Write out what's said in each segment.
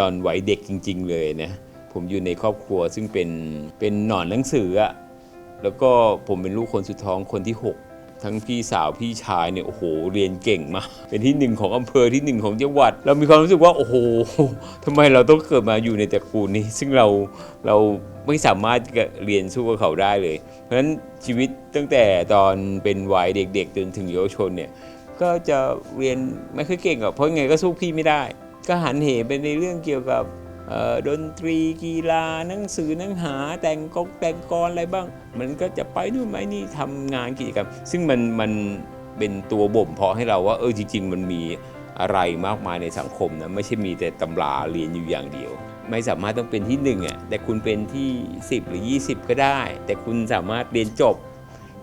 ตอนวัยเด็กจริง ๆ เลยนะผมอยู่ในครอบครัวซึ่งเป็นเป็นหนอนหนังสืออะแล้วก็ผมเป็นลูกคนสุดท้องคนที่ 6 ทั้งพี่สาวพี่ชายเนี่ยโอ้โหเรียนเก่งมากเป็นที่หนึ่งของอำเภอที่หนึ่งของจังหวัด เรามีความรู้สึกว่าโอ้โหทำไมเราต้องเกิดมาอยู่ในตระกูลนี้ ซึ่งเราเราไม่สามารถเรียนสู้กับเขาได้เลย เพราะฉะนั้นชีวิตตั้งแต่ตอนเป็นวัยเด็ก ๆ จนถึงเยาวชนเนี่ยก็จะเรียนไม่ค่อยเก่งอกเพราะไงก็สู้พี่ไม่ได้ ก็หันเหไปในเรื่องเกี่ยวกับดนตรีกีฬาหนังสือหนังหาแต่งกงแต่งกรอะไรบ้าง มันก็จะไปนู่นไปนี่ทำงานกิจกรรม ซึ่งมันมันเป็นตัวบ่มเพาะให้เราว่าเออจริง ๆ มันมีอะไรมากมายในสังคมนะไม่ใช่มีแต่ตำราเรียนอยู่อย่างเดียว ไม่สามารถต้องเป็นที่หนึ่งอะแต่คุณเป็นที่ 10 หรือ 20 ก็ได้ แต่คุณสามารถเรียนจบ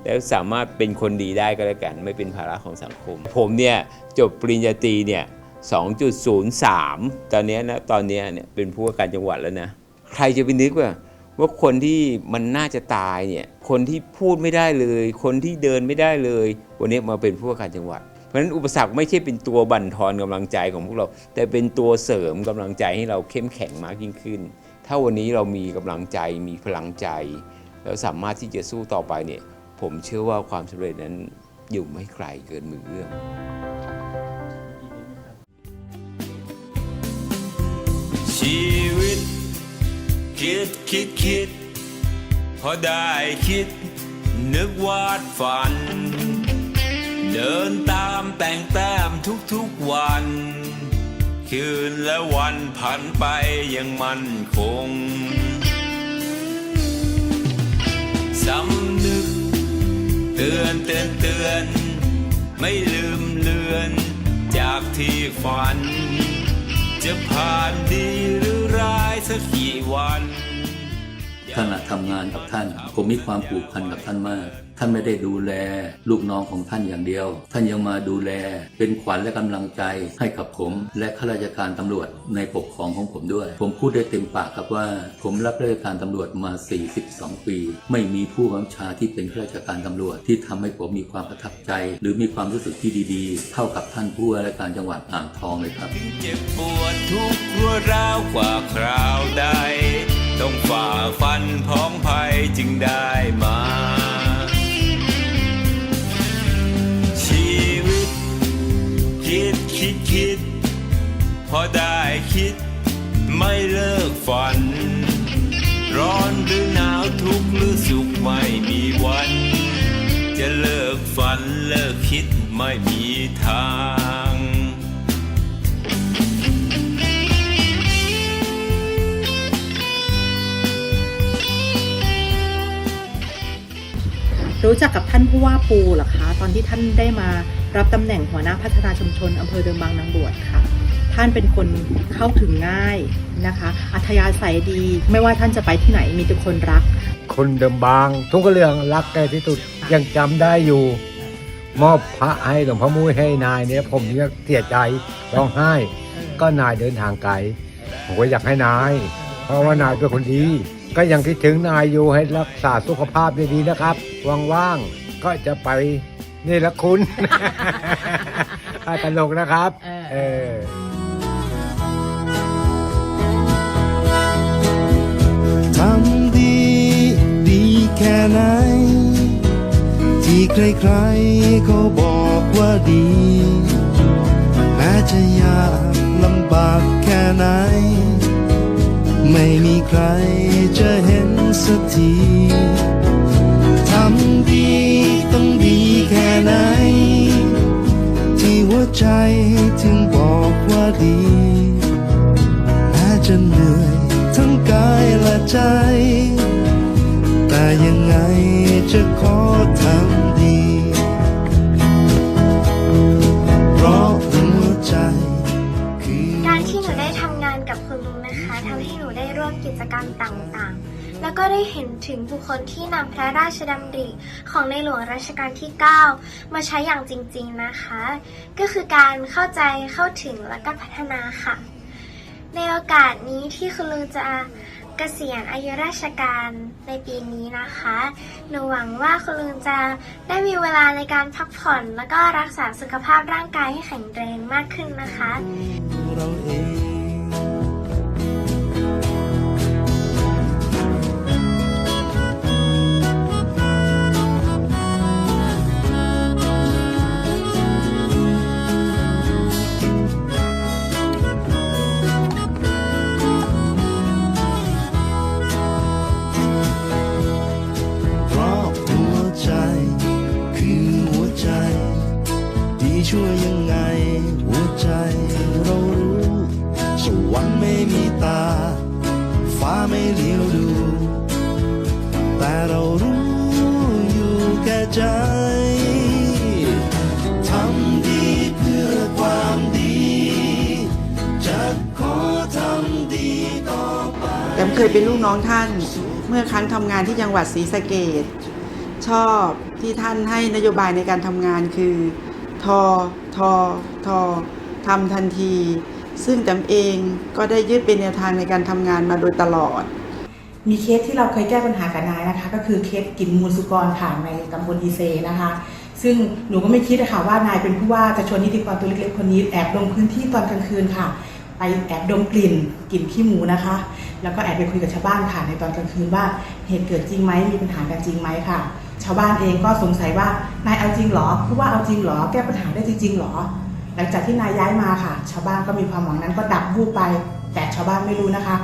แล้วสามารถเป็นคนดีได้ก็แล้วกัน ไม่เป็นภาระของสังคม ผมเนี่ยจบปริญญาตรีเนี่ย 2.03 ตอนนี้นะตอนนี้เนี่ยเป็นผู้ว่าการจังหวัดแล้วนะ ใครจะไปนึกว่าว่าคนที่มันน่าจะตายเนี่ยคนที่พูดไม่ได้เลย คนที่เดินไม่ได้เลย วันนี้มาเป็นผู้ว่าการจังหวัด เพราะฉะนั้นอุปสรรคไม่ใช่เป็นตัวบั่นทอนกำลังใจของพวกเรา แต่เป็นตัวเสริมกำลังใจให้เราเข้มแข็งมากยิ่งขึ้น ถ้าวันนี้เรามีกำลังใจมีพลังใจ แล้วสามารถที่จะสู้ต่อไปเนี่ยผมเชื่อว่าความสำเร็จนั้นอยู่ไม่ไกลเกินมือเอื้อม ชีวิต คิดคิดคิด พอได้คิด นึกวาดฝัน เดินตามแต่งแต้มทุกๆวัน คืนและวันผ่านไปยังมั่นคงสำนึก เตือนเตือนเตือน ไม่ลืมเลือนจากที่ฝัน จะผ่านดีหรือร้ายสักกี่วัน ขณะทำงานกับท่าน ผมมีความผูกพันกับท่านมาก ท่านไม่ได้ดูแล ลูกน้องของท่านอย่างเดียว ท่านยังมาดูแล เป็นขวัญและกำลังใจให้กับผม และข้าราชการตำรวจในปกครองของผมด้วย ผมพูดได้เต็มปากครับว่า ผมรับราชการตำรวจมา 42 ปี ไม่มีผู้บังคับบัญชาที่เป็นข้าราชการตำรวจที่ทำให้ผมมีความประทับใจ หรือมีความรู้สึกที่ดีๆ เท่ากับท่านผู้ว่าราชการจังหวัดอ่างทองเลยครับเจ็บปวดทุกข์รวราวกว่าคราวใด ต้องฝ่าฟันพ้องภัยจึงได้มา ชีวิต คิดคิดคิด พอได้คิด ไม่เลิกฝัน ร้อนหรือหนาวทุกข์หรือสุขไม่มีวัน จะเลิกฝันเลิกคิดไม่มี รู้จักกับท่านผู้ว่าปูเหรอคะตอนที่ท่านได้มารับตำแหน่งหัวหน้าพัฒนาชุมชนอำเภอเดิมบางนางบวชค่ะ ท่านเป็นคนเข้าถึงง่ายนะคะ อัธยาศัยดีไม่ว่าท่านจะไปที่ไหนมีแต่คนรัก คนเดิมบาง ทุกเรื่องรักแกที่สุดยังจำได้อยู่ มอบพระให้หลวงพ่อมุ้ยให้นายเนี่ยผมเนี่ยเสียใจร้องไห้ ก็นายเดินทางไกลผมก็อยากให้นาย เพราะว่านายเป็นคนดี ก็ยังคิดถึงนายอยู่ให้รักษาสุขภาพดีๆนะครับ ว่างๆ ก็จะไปนี่ละคุณให้ตลกนะครับ เออทำดี ดีแค่ไหน ที่ใครๆเขาบอกว่าดี แม้จะยากลำบากแค่ไหน ไม่มีใครจะเห็นสักทีทำดีต้องดีแค่ไหน ที่หัวใจ ได้เห็นถึงบุคคลที่นำพระราชดำริของในหลวงรัชกาลที่ 9 มาใช้อย่างจริง ๆนะคะ ก็คือการเข้าใจเข้าถึงและก็พัฒนาค่ะ ในโอกาสนี้ที่คุณลุงจะเกษียณอายุราชการในปีนี้นะคะ หนูหวังว่าคุณลุงจะได้มีเวลาในการพักผ่อน แล้วก็รักษาสุขภาพร่างกายให้แข็งแรงมากขึ้นนะคะ เคยเป็นลูกน้องท่าน เมื่อครั้งทำงานที่จังหวัดศรีสะเกดชอบที่ท่านให้นโยบายในการทำงานคือ ทอ ทอ ทอทำทันที ซึ่งแตมเองก็ได้ยึดเป็นแนวทางในการทำงานมาโดยตลอด มีเคสที่เราเคยแก้ปัญหากับนายนะคะ ก็คือเคสกินมูลสุกรค่ะในตำบลอีเซนะคะ ซึ่งหนูก็ไม่คิดนะคะว่านายเป็นผู้ว่าจะชวนนิติกรตัวเล็กๆคนนี้แอบลงพื้นที่ตอนกลางคืนค่ะ ไปแอบดมกลิ่นกลิ่นขี้หมูนะคะ แล้วก็แอบไปคุยกับชาวบ้านค่ะในตอนกลางคืนว่าเหตุเกิดจริงไหมมีปัญหากันจริงไหมค่ะ ชาวบ้านเองก็สงสัยว่านายเอาจริงเหรอผู้ว่าเอาจริงเหรอ แก้ปัญหาได้จริงเหรอ หลังจากที่นายย้ายมาค่ะ ชาวบ้านก็มีความหวังนั้นก็ดับวูบไป แต่ชาวบ้านไม่รู้นะคะ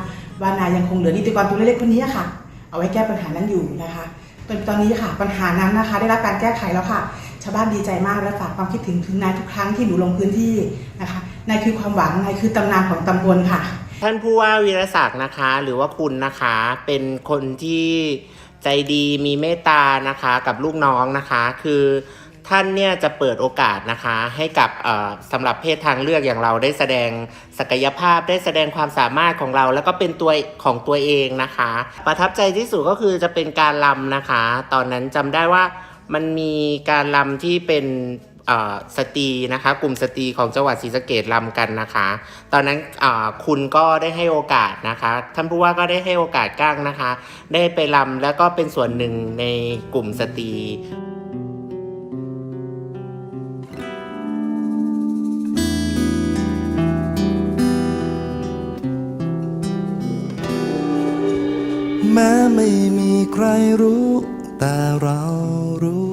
ว่านายยังคงเหลือนิติกรตัวเล็กๆคนนี้ค่ะ เอาไว้แก้ปัญหานั้นอยู่นะคะตอนตอนนี้ค่ะปัญหานั้นนะคะ ได้รับการแก้ไขแล้วค่ะ ชาวบ้านดีใจมากและฝากความคิดถึงถึงนายทุกครั้งที่หนูลงพื้นที่นะคะ นายคือความหวังนายคือตำนานของตำบลค่ะ ท่านผู้ว่าวีรศักดิ์นะคะ หรือว่าคุณนะคะเป็นคนที่ใจดีมีเมตตานะคะกับลูกน้องนะคะ คือท่านเนี่ยจะเปิดโอกาสนะคะให้กับสำหรับเพศทางเลือกอย่างเราได้แสดงศักยภาพได้แสดงความสามารถของเรา แล้วก็เป็นตัวของตัวเองนะคะ ประทับใจที่สุดก็คือจะเป็นการลำนะคะ ตอนนั้นจำได้ว่ามันมีการลำที่เป็น สตรีนะคะ กลุ่มสตรีของจังหวัดศรีสะเกดรำกันนะคะ ตอนนั้นคุณก็ได้ให้โอกาสนะคะท่านผู้ว่าก็ได้ให้โอกาสก้างนะคะ ได้ไปรำแล้วก็เป็นส่วนหนึ่งในกลุ่มสตรีแม้ไม่มีใครรู้ แต่เรารู้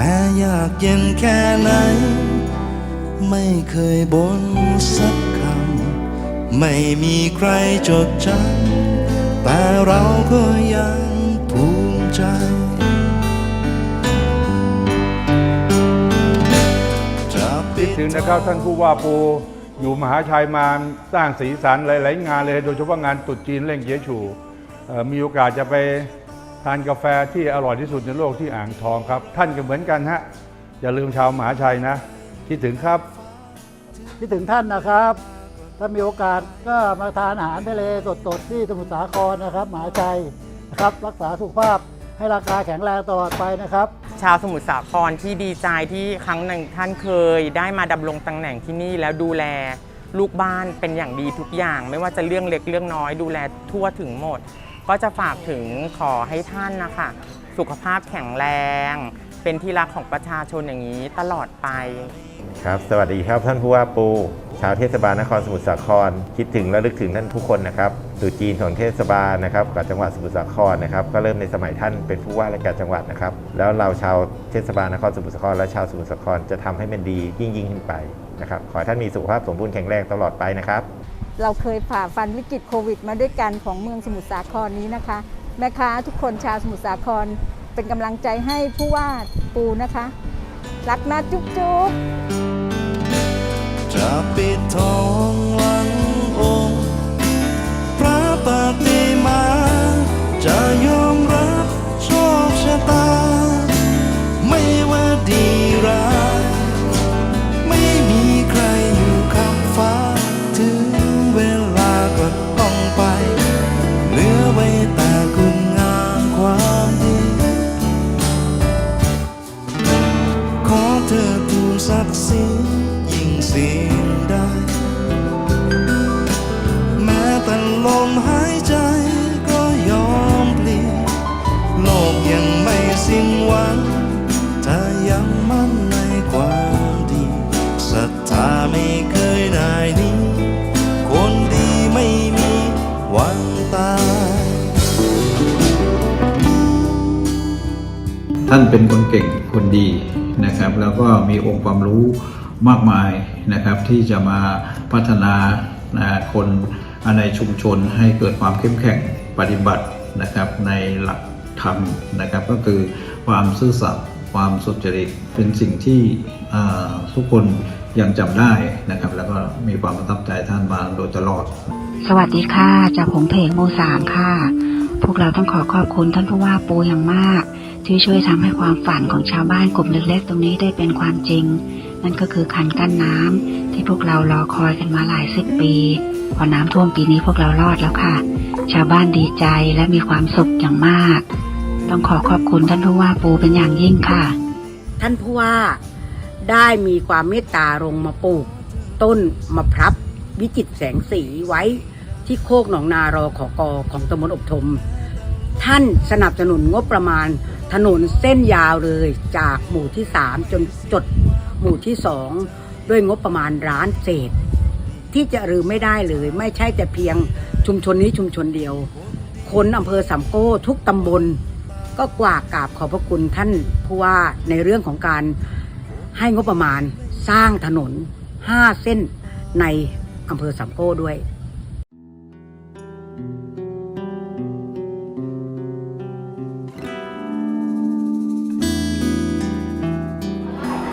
แม้ยากเย็นแค่ไหน ไม่เคยบ่นสักคำ ไม่มีใครจดจำแต่เราก็ยังภูมิใจจะปิดถึงนะครับท่านผู้ว่าปูอยู่มหาชัยมาสร้างสีสันหลาย ๆ งานเลย โดยเฉพาะงานตรุษจีนเล่งเจียฉูเอ่อมีโอกาสจะไป ทานกาแฟที่อร่อยที่สุดในโลกที่อ่างทองครับ ท่านก็เหมือนกันฮะอย่าลืมชาวมหาชัยนะคิดถึงครับคิดถึงท่านนะครับ ถ้ามีโอกาสก็มาทานอาหารทะเลสดๆที่สมุทรสาครนะครับหมหาชัยนะครับรักษาสุขภาพให้ร่างกายแข็งแรงตลอดไปนะครับ ชาวสมุทรสาครที่ดีใจที่ครั้งหนึ่งท่านเคย ได้มาดำรงตำแหน่งที่นี่แล้วดูแลลูกบ้านเป็นอย่างดีทุกอย่าง ไม่ว่าจะเรื่องเล็กเรื่องน้อยดูแลทั่วถึงหมด ก็จะฝากถึงขอให้ท่านนะคะ สุขภาพแข็งแรง เป็นที่รักของประชาชนอย่างนี้ตลอดไป ครับสวัสดีครับท่านผู้ว่าปู ชาวเทศบาลนครสมุทรสาคร คิดถึงและลึกถึงท่านทุกคนนะครับตรุษจีนของเทศบาลนะครับกับจังหวัดสมุทรสาครนะครับ ก็เริ่มในสมัยท่านเป็นผู้ว่าราชการจังหวัดนะครับ แล้วเราชาวเทศบาลนครสมุทรสาครและชาวสมุทรสาครจะทำให้มันดียิ่งยิ่งขึ้นไปนะครับ ขอให้ท่านมีสุขภาพสมบูรณ์แข็งแรงตลอดไปนะครับ เราเคยฝ่าฟันวิกฤตโควิด มาด้วยกันของเมืองสมุทรสาครนี้นะคะ แม่ค้าทุกคนชาวสมุทรสาครเป็นกำลังใจให้ผู้ว่าปูนะคะ รักนะจุ๊บจุ๊บจะปิดทองหลังองค์พระปฏิมาจะยอมรับโชคชะตา ท่านเป็นคนเก่งคนดีนะครับ แล้วก็มีองค์ความรู้มากมายนะครับ ที่จะมาพัฒนาคนในชุมชนให้เกิดความเข้มแข็งปฏิบัตินะครับในหลักธรรมนะครับ ก็คือความซื่อสัตย์ความสุจริตเป็นสิ่งที่ทุกคนยังจำได้นะครับ แล้วก็มีความประทับใจท่านมาโดยตลอด สวัสดีค่ะจากผงเพงหมู่สามค่ะ พวกเราต้องขอขอบคุณท่านผู้ว่าปูอย่างมาก ที่ช่วยทำให้ความฝันของชาวบ้านกลุ่มเล็กๆตรงนี้ได้เป็นความจริง นั่นก็คือคันกั้นน้ำที่พวกเรารอคอยกันมาหลายสิบปี พอน้ำท่วมปีนี้พวกเรารอดแล้วค่ะ ชาวบ้านดีใจและมีความสุขอย่างมาก ต้องขอขอบคุณท่านผู้ว่าปูเป็นอย่างยิ่งค่ะ ท่านผู้ว่าได้มีความเมตตาลงมาปลูก ต้นมะพร้าววิจิตรแสงสีไว้ที่โคกหนองนารอขอกอของตำบลอบทม ท่านสนับสนุนงบประมาณ ถนนเส้นยาวเลยจากหมู่ที่3จนจดหมู่ที่2ด้วยงบประมาณร้านเศษ ที่จะลืมไม่ได้เลย ไม่ใช่แต่เพียงชุมชนนี้ชุมชนเดียว คนอำเภอสามโก้ทุกตำบล ก็กว่ากราบขอบพระคุณท่านผู้ว่าในเรื่องของการให้งบประมาณสร้างถนน 5 เส้นในอำเภอสามโก้ด้วย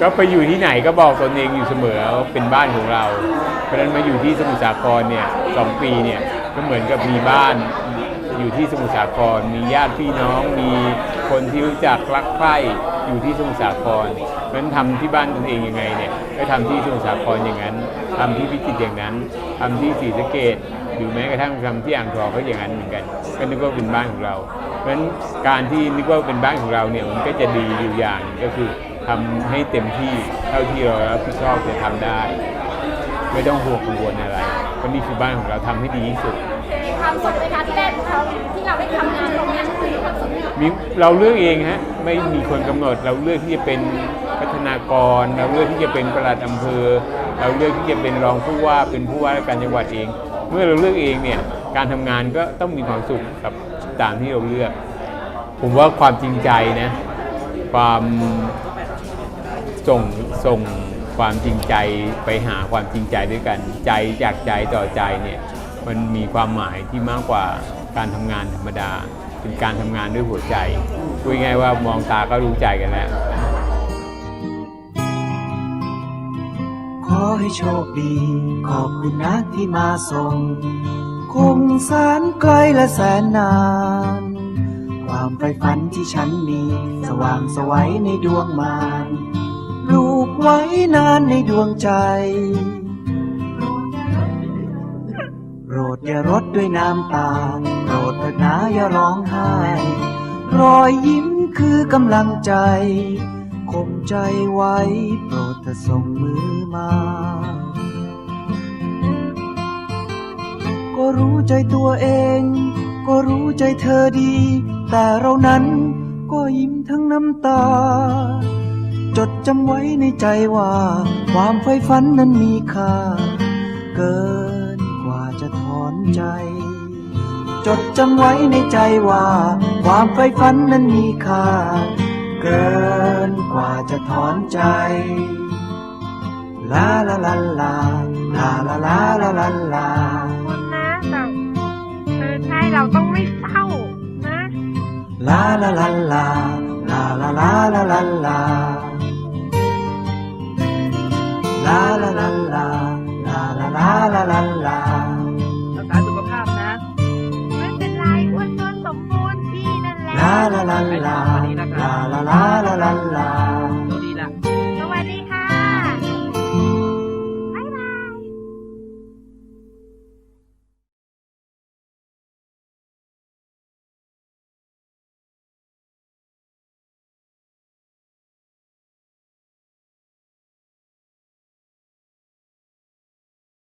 ก็ไปอยู่ที่ไหนก็บอกตนเองอยู่เสมอว่าเป็นบ้านของเรา เพราะฉะนั้นมาอยู่ที่สมุทรสาครเนี่ยสองปีเนี่ยก็เหมือนกับมีบ้านอยู่ที่สมุทรสาคร มีญาติพี่น้องมีคนที่รู้จักรักใคร่อยู่ที่สมุทรสาครเพราะนั้นทำที่บ้านตนเองยังไงเนี่ยก็ทำที่สมุทรสาครอย่างนั้นทำที่พิจิตรอย่างนั้นทำที่ศรีสะเกดหรือแม้กระทั่งทำที่อ่างทองก็อย่างนั้นเหมือนกัน ก็นึกว่าเป็นบ้านของเรา เพราะฉะนั้นการที่นึกว่าเป็นบ้านของเราเนี่ยมันก็จะดีอยู่อย่างก็คือ ทำให้เต็มที่เท่าที่เรารับผิดชอบจะทำได้ ไม่ต้องห่วงกังวลอะไรเพราะนี่คือบ้านของเราทำให้ดีที่สุด มีความสุขไหมคะที่ได้เขาที่เราได้ทำงานตรงนี้มีความสุขไหมคะมีเราเลือกเองฮะไม่มีคนกำหนดเราเลือกที่จะเป็นพัฒนากร เราเลือกที่จะเป็นประหลัดอำเภอ เราเลือกที่จะเป็นรองผู้ว่าเป็นผู้ว่าราชการจังหวัดเอง เมื่อเราเลือกเองเนี่ยการทำงานก็ต้องมีความสุขกับตามที่เราเลือก ผมว่าความจริงใจนะความ ส่งส่งความจริงใจไปหาความจริงใจด้วยกัน ใจจากใจต่อใจเนี่ยมันมีความหมายที่มากกว่าการทำงานธรรมดา เป็นการทำงานด้วยหัวใจพูดง่ายว่ามองตาก็รู้ใจกันแล้วขอให้โชคดี ขอบคุณนะที่มาส่ง คงแสนไกลและแสนนาน ความใฝ่ฝันที่ฉันมี สว่างสวัยในดวงมาน ปลูกไว้นานในดวงใจ โปรดอย่ารดด้วยน้ำตา โปรดเถิดนาอย่าร้องไห้ รอยยิ้มคือกำลังใจคมใจไว้ โปรดเธอส่งมือมา ก็รู้ใจตัวเอง ก็รู้ใจเธอดี แต่เรานั้นก็ยิ้มทั้งน้ำตา จดจำไว้ในใจว่า ความใฝ่ฝันนั้นมีค่า เกินกว่าจะถอนใจ จดจำไว้ในใจว่า ความใฝ่ฝันนั้นมีค่า เกินกว่าจะถอนใจลาลาลาลาลาลาลาลาลาลาคุณนะแต่เออใช่เราต้องไม่เศร้านะลาลาลาลาลาลาลา ลาลาลาลาลาลาลาลาลาลาลาลาลารักษาสุขภาพนะไม่เป็นไรอ้วนท้วนสมบูรณ์พี่นั่นแหละลาลาลาลาลาลาลาลาลาลาดูดีละ